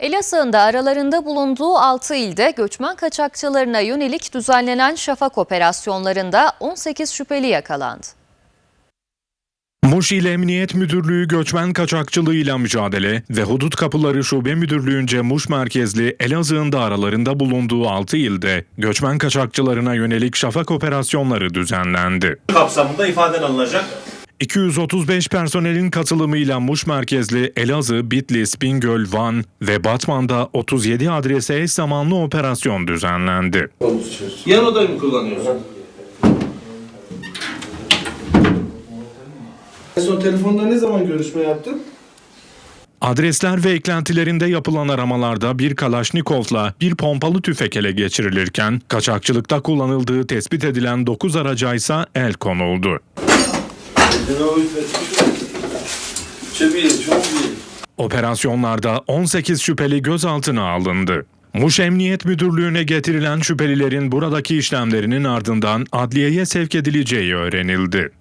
Elazığ'ın da aralarında bulunduğu 6 ilde göçmen kaçakçılarına yönelik düzenlenen şafak operasyonlarında 18 şüpheli yakalandı. Muş İl Emniyet Müdürlüğü Göçmen Kaçakçılığıyla Mücadele ve Hudut Kapıları Şube Müdürlüğü'nce Muş merkezli Elazığ'ın da aralarında bulunduğu 6 ilde göçmen kaçakçılarına yönelik şafak operasyonları düzenlendi. kapsamında ifaden alınacak. 235 personelin katılımıyla Muş merkezli Elazığ, Bitlis, Bingöl, Van ve Batman'da 37 adrese eş zamanlı operasyon düzenlendi. Yan odayı mı kullanıyorsun? En son telefonda ne zaman görüşme yaptın? Adresler ve eklentilerinde yapılan aramalarda bir Kalaşnikov'la bir pompalı tüfek ele geçirilirken kaçakçılıkta kullanıldığı tespit edilen 9 araca ise el konuldu. Operasyonlarda 18 şüpheli gözaltına alındı. Muş Emniyet Müdürlüğü'ne getirilen şüphelilerin buradaki işlemlerinin ardından adliyeye sevk edileceği öğrenildi.